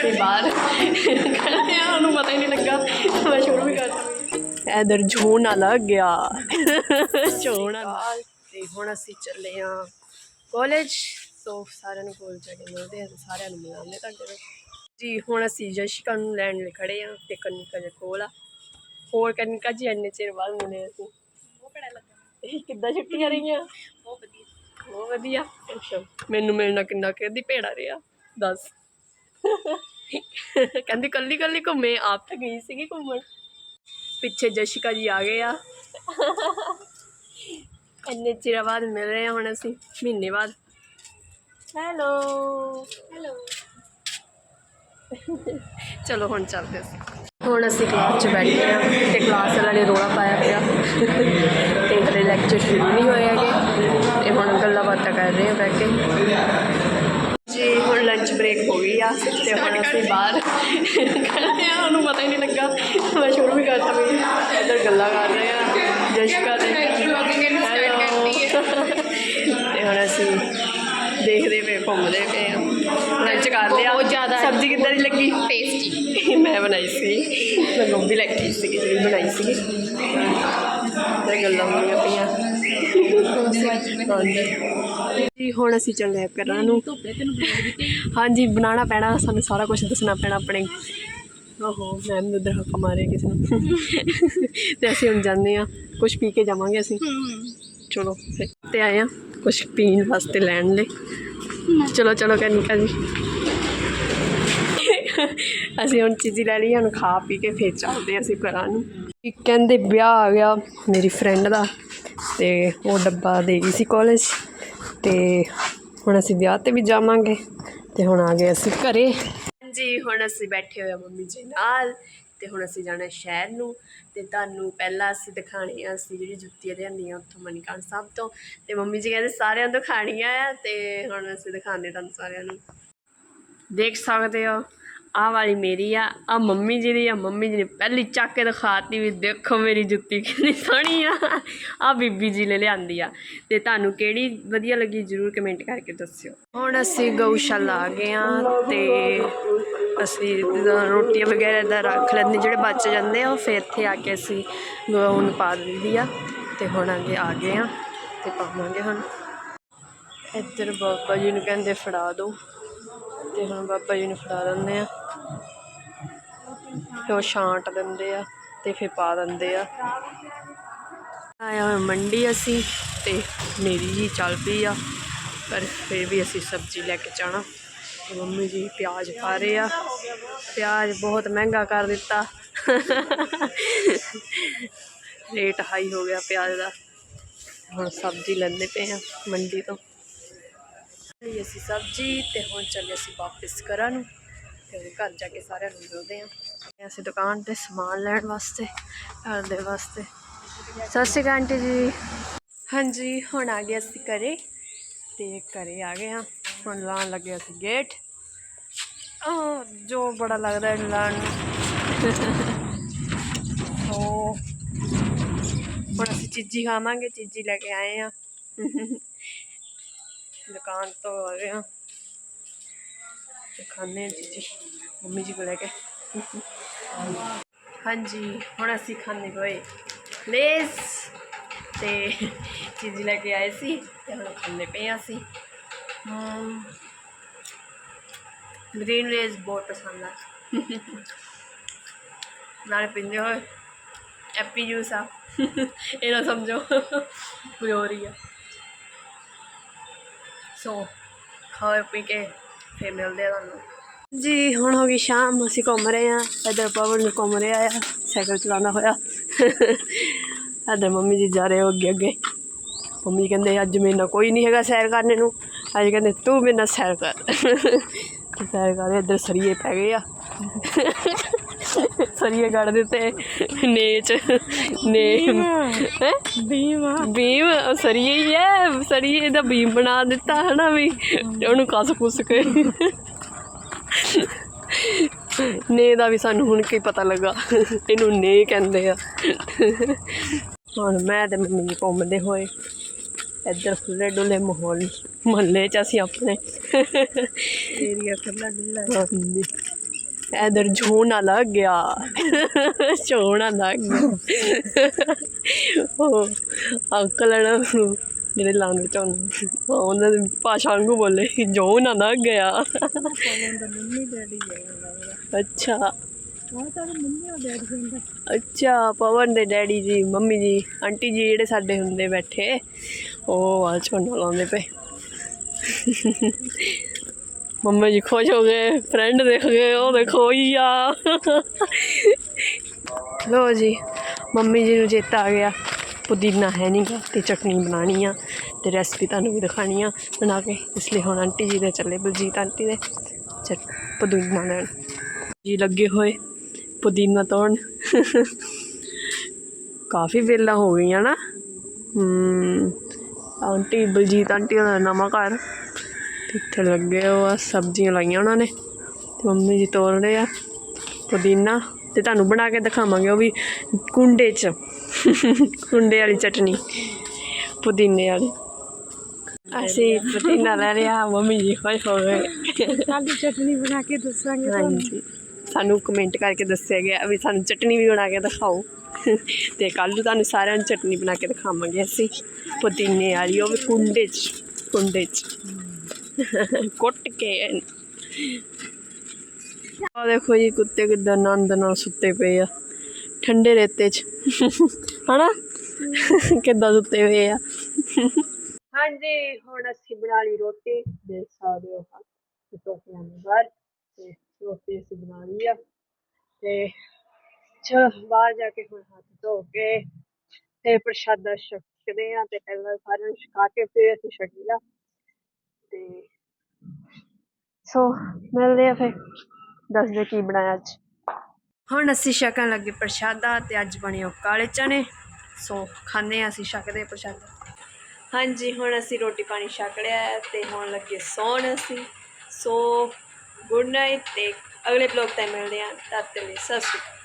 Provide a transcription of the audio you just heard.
ਅਸੀਂ ਬਾਹਰ ਖੜੇ ਆ ਉਹਨੂੰ ਪਤਾ ਹੀ ਨਹੀਂ ਲੱਗਾ। ਮੈਂ ਸ਼ੁਰੂ ਵੀ ਕਰਤਾ ਇਧਰ ਝੋਨਾ ਲੱਗ ਗਿਆ। ਝੋਨਾ ਤੇ ਹੁਣ ਅਸੀਂ ਚੱਲੇ ਆ ਕਾਲਜ ਸੋ ਸਾਰਿਆਂ ਨੂੰ ਕਾਲਜ ਜਾ ਕੇ ਮਿਲਦੇ ਆ ਤੇ ਸਾਰਿਆਂ ਨੂੰ ਮਿਲਾਂਗੇ ਤੁਹਾਡੇ ਨਾਲ। ਜੀ ਹੁਣ ਅਸੀਂ ਜਸ਼ਿਕਾ ਨੂੰ ਲੈਣ ਲਈ ਖੜੇ ਆ ਤੇ ਕਨਿਕਾ ਦੇ ਕੋਲ ਆ। ਹੋਰ ਕਨਿਕਾ ਜੀ ਇੰਨੇ ਚਿਰ ਬਾਅਦ ਮਿਲੇ ਅਸੀਂ। ਲੱਗਾ। ਇਹ ਕਿੱਦਾਂ ਛੁੱਟੀਆਂ ਰਹੀਆਂ? ਬਹੁਤ ਵਧੀਆ। ਬਹੁਤ ਵਧੀਆ। ਮੈਨੂੰ ਮਿਲਣਾ ਕਿੰਨਾ ਕਿਹਦੀ ਭੇੜਾ ਰਿਹਾ। ਦੱਸ। ਕਹਿੰਦੀ ਕੱਲੀ ਕੱਲੀ ਘੁੰਮੇ ਆਪ ਤਾਂ ਗਈ ਸੀਗੀ ਘੁੰਮਣ। ਪਿੱਛੇ ਜਸ਼ਿਕਾ ਜੀ ਆ ਗਏ ਆ। ਇੰਨੇ ਚਿਰ ਬਾਅਦ ਮਿਲ ਰਹੇ ਆ ਹੁਣ ਅਸੀਂ ਮਹੀਨੇ ਬਾਅਦ। ਹੈਲੋ। ਹੈਲੋ। ਚਲੋ ਹੁਣ ਚੱਲਦੇ ਅਸੀਂ। ਹੁਣ ਅਸੀਂ ਕਲਾਸ 'ਚ ਬੈਠੇ ਆ ਤੇ ਕਲਾਸ ਵਾਲਿਆਂ ਨੇ ਰੋਲਾ ਪਾਇਆ ਪਿਆ। ਤੇ ਹਲੇ ਲੈਕਚਰ ਸ਼ੁਰੂ ਨਹੀਂ ਹੋਏ ਹੈਗੇ। ਤੇ ਹੁਣ ਗੱਲਾਂ ਬਾਤਾਂ ਕਰ ਰਹੇ ਆ ਬੈਠ ਕੇ। ਲੰਚ ਬ੍ਰੇਕ ਹੋ ਗਈ ਆ ਤੇ ਹੁਣ ਅਸੀਂ ਬਾਹਰ ਖੜੇ ਆ ਉਹਨੂੰ ਪਤਾ ਹੀ ਨਹੀਂ ਲੱਗਾ। ਮੈਂ ਸ਼ੁਰੂ ਵੀ ਕਰਤਾ ਵੀ ਇੱਧਰ ਗੱਲਾਂ ਕਰ ਰਹੇ ਆ ਜਸ਼ਕਾ ਦੇ ਤੇ ਹੁਣ ਅਸੀਂ ਦੇਖਦੇ ਪਏ ਘੁੰਮਦੇ ਪਏ ਆ ਲੰਚ ਕਰ ਲਿਆ। ਬਹੁਤ ਜ਼ਿਆਦਾ ਸਬਜ਼ੀ ਕਿੱਦਾਂ ਦੀ ਲੱਗੀ? ਟੇਸਟੀ ਮੈਂ ਬਣਾਈ ਸੀ। ਮੈਂ ਗੋਭੀ ਲੈ ਕੇ ਆਈ ਸੀ ਜਿਹੜੀ ਬਣਾਈ ਸੀ ਤੇ ਗੱਲਾਂ ਹੋਈਆਂ ਪਈਆਂ। ਹਾਂਜੀ। ਜੀ ਹੁਣ ਅਸੀਂ ਚੱਲੇ ਆ ਘਰਾਂ ਨੂੰ। ਹਾਂਜੀ ਬਣਾਉਣਾ ਪੈਣਾ ਸਾਨੂੰ ਸਾਰਾ ਕੁਝ ਦੱਸਣਾ ਪੈਣਾ ਆਪਣੇ। ਓਹੋ ਮੈਮ ਨੇ ਉਧਰ ਹੱਕਾ ਮਾਰੇ ਕਿਸੇ ਨੂੰ। ਤੇ ਅਸੀਂ ਹੁਣ ਜਾਂਦੇ ਆ ਕੁਝ ਪੀ ਕੇ ਜਾਵਾਂਗੇ ਅਸੀਂ। ਚਲੋ ਫਿਰ ਤੇ ਆਏ ਆ ਕੁਝ ਪੀਣ ਵਾਸਤੇ ਲੈਣ ਲਈ। ਚਲੋ ਚਲੋ ਕਨਿਕਾ ਜੀ ਅਸੀਂ ਹੁਣ ਚੀਜ਼ੀ ਲੈ ਲਈ ਹੁਣ ਖਾ ਪੀ ਕੇ ਫਿਰ ਚੱਲਦੇ ਅਸੀਂ ਘਰਾਂ ਨੂੰ। ਕਹਿੰਦੇ ਵਿਆਹ ਆ ਗਿਆ ਮੇਰੀ ਫਰੈਂਡ ਦਾ ਤੇ ਉਹ ਡੱਬਾ ਦੇ ਗਈ ਸੀ ਕਾਲਜ ਤੇ ਹੁਣ ਅਸੀਂ ਵਿਆਹ ਤੇ ਵੀ ਜਾਵਾਂਗੇ ਤੇ ਹੁਣ ਆ ਗਏ ਅਸੀਂ ਘਰੇ। ਜੀ ਹੁਣ ਅਸੀਂ ਬੈਠੇ ਹੋਏ ਆ ਮੰਮੀ ਜੀ ਨਾਲ ਤੇ ਹੁਣ ਅਸੀਂ ਜਾਣਾ ਸ਼ਹਿਰ ਨੂੰ ਤੇ ਤੁਹਾਨੂੰ ਪਹਿਲਾਂ ਅਸੀਂ ਦਿਖਾਣੀ ਆ ਅਸੀਂ ਜਿਹੜੀ ਜੁੱਤੀਆਂ ਲਿਆਂਦੀਆਂ ਉੱਥੋਂ ਮਨੀਕਰਨ ਸਾਹਿਬ ਤੋਂ ਤੇ ਮੰਮੀ ਜੀ ਕਹਿੰਦੇ ਸਾਰਿਆਂ ਨੂੰ ਦਿਖਾਣੀਆਂ ਆ ਤੇ ਹੁਣ ਅਸੀਂ ਦਿਖਾਉਂਦੇ ਤੁਹਾਨੂੰ ਸਾਰਿਆਂ ਨੂੰ। ਦੇਖ ਸਕਦੇ ਹੋ। ਆਹ ਵਾਲੀ ਮੇਰੀ ਆ ਆ ਮੰਮੀ ਜੀ ਦੀ ਆ, ਮੰਮੀ ਜੀ ਨੇ ਪਹਿਲੀ ਚੱਕ ਕੇ ਦਿਖਾਤੀ ਵੀ ਦੇਖੋ ਮੇਰੀ ਜੁੱਤੀ ਕਿੰਨੀ ਸੋਹਣੀ ਆ। ਆ ਬੀਬੀ ਜੀ ਨੇ ਲਿਆਂਦੀ ਆ। ਤੇ ਤੁਹਾਨੂੰ ਕਿਹੜੀ ਵਧੀਆ ਲੱਗੀ ਜਰੂਰ ਕਮੈਂਟ ਕਰਕੇ ਦੱਸਿਓ। ਹੁਣ ਅਸੀਂ ਗਊਸ਼ਾਲਾ ਆ ਗਏ ਆ ਤੇ ਅਸੀਂ ਰੋਟੀਆਂ ਵਗੈਰਾ ਦਾ ਰੱਖ ਲੈਂਦੇ, ਜਿਹੜੇ ਬਚ ਜਾਂਦੇ ਆ, ਉਹ ਫਿਰ ਇੱਥੇ ਆ ਕੇ ਅਸੀਂ ਗਊ ਨੂੰ ਪਾ ਦਿੰਦੀ ਆ। ਤੇ ਹੁਣ ਅੱਗੇ ਆ ਗਏ ਆ ਤੇ ਪਾਵਾਂਗੇ ਹੁਣ। ਇੱਧਰ ਬਾਬਾ ਜੀ ਨੂੰ ਕਹਿੰਦੇ ਫੜਾ ਦਿਓ ਤੇ ਹੁਣ ਬਾਬਾ ਜੀ ਨੂੰ ਫੜਾ ਦਿੰਦੇ ਆ। ਤੇ ਉਹ ਛਾਂਟ ਦਿੰਦੇ ਆ ਤੇ ਫਿਰ ਪਾ ਦਿੰਦੇ ਆ। ਆਇਆ ਹੋਇਆ ਮੰਡੀ ਅਸੀਂ ਤੇ ਮੇਰੀ ਜੀ ਚੱਲ ਪਈ ਆ, ਪਰ ਫਿਰ ਵੀ ਅਸੀਂ ਸਬਜ਼ੀ ਲੈ ਕੇ ਜਾਣਾ। ਮੰਮੀ ਜੀ ਪਿਆਜ਼ ਪਾ ਰਹੇ ਆ। ਪਿਆਜ਼ ਬਹੁਤ ਮਹਿੰਗਾ ਕਰ ਦਿੱਤਾ। ਰੇਟ ਹਾਈ ਹੋ ਗਿਆ ਪਿਆਜ਼ ਦਾ। ਹੁਣ ਸਬਜ਼ੀ ਲੈਂਦੇ ਪਏ ਆ ਮੰਡੀ ਤੋਂ। ਲਈ ਅਸੀਂ ਸਬਜ਼ੀ ਤੇ ਹੁਣ ਚੱਲੇ ਅਸੀਂ ਵਾਪਸ ਕਰਾਂ ਨੂੰ ਤੇ ਘਰ ਜਾ ਕੇ ਸਾਰਿਆਂ ਨੂੰ ਮਿਲਦੇ ਹਾਂ ਅਸੀਂ ਦੁਕਾਨ ਤੇ ਸਮਾਨ ਲੈਣ ਵਾਸਤੇ, ਘਰ ਦੇ ਵਾਸਤੇ। ਸਤਿ ਸ਼੍ਰੀ ਅਕਾਲ ਆਂਟੀ ਜੀ। ਹਾਂਜੀ, ਹੁਣ ਆ ਗਏ ਅਸੀਂ ਘਰੇ ਤੇ ਘਰੇ ਆ ਗਏ ਹਾਂ। ਹੁਣ ਲਾਉਣ ਲੱਗੇ ਅਸੀਂ ਗੇਟ ਉਹ ਜੋ ਬੜਾ ਲੱਗਦਾ ਹੈ ਲਾਉਣ ਨੂੰ। ਸੋ ਹੁਣ ਅਸੀਂ ਚੀਜ਼ੀ ਖਾਵਾਂਗੇ, ਚੀਜ਼ੀ ਲੈ ਕੇ ਆਏ ਆ ਦੁਕਾਨ ਤੋਂ ਆ ਗਏ ਹਾਂ। ਤੇ ਖਾਣੇ ਚੀਜ਼ੀ। ਮੰਮੀ ਜੀ ਕੋਲ ਲੈ ਕੇ। ਹਾਂਜੀ, ਹੁਣ ਅਸੀਂ ਖਾਣੇ ਗਏ ਲੇਸ ਤੇ ਚੀਜ਼ ਲੈ ਕੇ ਆਏ ਸੀ ਤੇ ਹੁਣ ਖਾਣੇ ਪਏ ਅਸੀਂ। ਗ੍ਰੀਨ ਲੇਸ ਬਹੁਤ ਪਸੰਦ ਆ। ਨਾਲੇ ਪੀਂਦੇ ਹੋਏ ਐਪੀ ਜੂਸ ਆ। ਇਹ ਨਾ ਸਮਝੋ ਕੋਈ ਹੋਰ ਹੀ ਆ। ਸੋ, ਖਾਓ ਪੀ ਕੇ, ਫਿਰ ਮਿਲਦੇ ਆ ਤੁਹਾਨੂੰ। ਜੀ ਹੁਣ ਹੋ ਗਈ ਸ਼ਾਮ ਅਸੀਂ ਘੁੰਮ ਰਹੇ ਆ ਇਧਰ ਪਵਨ ਨੂੰ ਘੁੰਮ ਰਿਹਾ ਆ ਸਾਈਕਲ ਚਲਾਉਂਦਾ ਹੋਇਆ। ਇਧਰ ਮੰਮੀ ਜੀ ਜਾ ਰਹੇ ਹੋ ਅੱਗੇ ਅੱਗੇ। ਮੰਮੀ ਕਹਿੰਦੇ ਅੱਜ ਮੇਰੇ ਨਾਲ ਕੋਈ ਨਹੀਂ ਹੈਗਾ ਸੈਰ ਕਰਨੇ ਨੂੰ। ਅੱਜ ਕਹਿੰਦੇ ਤੂੰ ਮੇਰੇ ਨਾਲ ਸੈਰ ਕਰ। ਸੈਰ ਕਰ ਇਧਰ ਸਰੀਏ ਪੈ ਗਏ ਆ। ਸਰੀਏ ਕੱਢ ਦਿੱਤੇ ਨੇਚ ਨੇ ਹੈ? ਬੀਮ ਬੀਮ ਸਰੀਏ ਹੀ ਹੈ। ਸਰੀਏ ਦਾ ਬੀਮ ਬਣਾ ਦਿੱਤਾ ਹਨਾ ਵੀ। ਉਹਨੂੰ ਕੱਸ ਕੁੱਸ ਕੇ। ਨੇ ਦਾ ਵੀ ਸਾਨੂੰ ਹੁਣ ਕੀ ਪਤਾ ਲੱਗਾ। ਇਹਨੂੰ ਨੇ ਕਹਿੰਦੇ ਆ। ਹੁਣ ਮੈਂ ਤੇ ਮੰਮੀ ਘੁੰਮਦੇ ਹੋਏ ਇੱਧਰ ਖੁੱਲੇ ਡੁੱਲੇ ਮਾਹੌਲ ਮਹੱਲੇ 'ਚ ਅਸੀਂ ਆਪਣੇ। ਏਰੀਆ ਖੁੱਲਾ ਡੁੱਲਾ ਹਾਂਜੀ। ਇਧਰ ਝੋਨਾ ਲੱਗ ਗਿਆ। ਝੋਨਾ ਲੱਗ ਗਿਆ। ਉਹ ਅੰਕਲ ਹਨ ਜਿਹੜੇ ਲਾਉਂਦੇ ਝੋਨਾ ਉਹਨਾਂ ਦੀ ਭਾਸ਼ਾ ਵਾਂਗੂ ਬੋਲੇ। ਝੋਨਾ ਲੱਗ ਗਿਆ। ਅੱਛਾ। ਅੱਛਾ, ਪਵਨ ਦੇ ਡੈਡੀ ਜੀ, ਮੰਮੀ ਜੀ, ਆਂਟੀ ਜੀ ਜਿਹੜੇ ਸਾਡੇ ਹੁੰਦੇ ਬੈਠੇ, ਉਹ ਆ ਝੋਨਾ ਲਾਉਂਦੇ ਪਏ। ਮੰਮੀ ਜੀ ਖੁਸ਼ ਹੋ ਗਏ ਫਰੈਂਡ ਦੇਖ ਗਏ, ਉਹ ਦੇਖੋ ਹੀ ਆ। ਲੋ ਜੀ, ਮੰਮੀ ਜੀ ਨੂੰ ਚੇਤਾ ਆ ਗਿਆ। ਪੁਦੀਨਾ ਹੈ ਨਹੀਂ ਗਾ ਤੇ ਚਟਨੀ ਬਣਾਉਣੀ ਆ ਤੇ ਰੈਸਪੀ ਤੁਹਾਨੂੰ ਵੀ ਦਿਖਾਣੀ ਆ ਬਣਾ ਕੇ। ਇਸ ਲਈ ਹੁਣ ਆਂਟੀ ਜੀ ਦੇ ਚੱਲੇ ਬਲਜੀਤ ਆਂਟੀ ਦੇ ਚਟ ਪੁਦੀਨਾ ਲੈਣ। ਜੀ ਲੱਗੇ ਹੋਏ ਪੁਦੀਨਾ ਤੋੜਨ। ਕਾਫੀ ਵੇਲਾ ਹੋ ਗਈਆਂ ਨਾ। ਹਮ ਆਂਟੀ ਬਲਜੀਤ ਆਂਟੀ ਦਾ ਨਵਾਂ ਘਰ। ਤੇ ਇੱਥੇ ਲੱਗੇ ਉਹ ਆ, ਸਬਜ਼ੀਆਂ ਲਾਈਆਂ ਉਹਨਾਂ ਨੇ ਤੇ ਮੰਮੀ ਜੀ ਤੋੜ ਰਹੇ ਆ ਪੁਦੀਨਾ। ਤੇ ਤੁਹਾਨੂੰ ਬਣਾ ਕੇ ਦਿਖਾਵਾਂਗੇ ਉਹ ਵੀ ਕੁੰਡੇ 'ਚ। ਕੁੰਡੇ ਵਾਲੀ ਚਟਨੀ ਪੁਦੀਨੇ ਵਾਲੀ। ਅਸੀਂ ਪੁਦੀਨਾ ਲੈ ਲਿਆ ਮੰਮੀ ਜੀ ਖੁਸ਼ ਹੋ ਗਏ। ਕੱਲ ਚਟਨੀ ਬਣਾ ਕੇ ਦੱਸਾਂਗੇ ਹਾਂਜੀ। ਸਾਨੂੰ ਕਮੈਂਟ ਕਰਕੇ ਦੱਸਿਆ ਗਿਆ ਵੀ ਸਾਨੂੰ ਚਟਨੀ ਵੀ ਬਣਾ ਕੇ ਦਿਖਾਓ। ਤੇ ਕੱਲ ਨੂੰ ਤੁਹਾਨੂੰ ਸਾਰਿਆਂ ਨੂੰ ਚਟਨੀ ਬਣਾ ਕੇ ਦਿਖਾਵਾਂਗੇ ਅਸੀਂ ਪੁਦੀਨੇ ਵਾਲੀ ਉਹ ਵੀ ਕੁੰਡੇ 'ਚ ਕੁੰਡੇ 'ਚ। ਕੁੱਟ ਕੇ। ਆ ਦੇਖੋ ਜੀ ਕੁੱਤੇ ਕਿੱਦਾਂ ਆਨੰਦ ਨਾਲ ਸੁੱਤੇ ਪਏ ਆ ਠੰਡੇ ਰੇਤੇ 'ਚ। ਹਨਾ? ਕਿੱਦਾਂ ਸੁੱਤੇ ਹੋਏ ਆ? ਹਾਂਜੀ ਹੁਣ ਅਸੀਂ ਬਣਾ ਲਈ ਰੋਟੀ ਦੇਖ ਸਕਦੇ ਹੋ ਟੋਪੀਆਂ ਦੇ ਬਾਹਰ ਤੇ ਰੋਟੀ ਅਸੀਂ ਬਣਾ ਲਈ ਆ। ਤੇ ਚਲੋ ਬਾਹਰ ਜਾ ਕੇ ਹੁਣ ਹੱਥ ਧੋ ਕੇ ਤੇ ਪ੍ਰਸ਼ਾਦਾ ਛਕਦੇ ਆ ਤੇ ਪਹਿਲਾਂ ਸਾਰਿਆਂ ਨੂੰ ਛਕਾ ਕੇ ਫਿਰ ਅਸੀਂ ਛਕੀਦਾ ਤੇ ਸੋ ਮਿਲਦੇ ਆ ਫਿਰ। ਦੱਸਦੇ ਕੀ ਬਣਾਇਆ ਅੱਜ। ਹੁਣ ਅਸੀਂ ਛਕਣ ਲੱਗੇ ਪ੍ਰਸ਼ਾਦਾ ਤੇ ਅੱਜ ਬਣੇ ਉਹ ਕਾਲੇ ਚਨੇ। ਸੋ ਖਾਂਦੇ ਆ ਅਸੀਂ ਛਕਦੇ ਪ੍ਰਸ਼ਾਦਾ। ਹਾਂਜੀ, ਹੁਣ ਅਸੀਂ ਰੋਟੀ ਪਾਣੀ ਛਕ ਲਿਆ ਤੇ ਹੁਣ ਲੱਗੇ ਸੌਣ ਅਸੀਂ। ਸੋ ਗੁੱਡ ਨਾਈਟ ਤੇ ਅਗਲੇ ਬਲੌਗ ਤੇ ਮਿਲਦੇ ਹਾਂ। ਤਦ ਤੱਕ ਲਈ ਸਤਿ ਸ਼੍ਰੀ ਅਕਾਲ।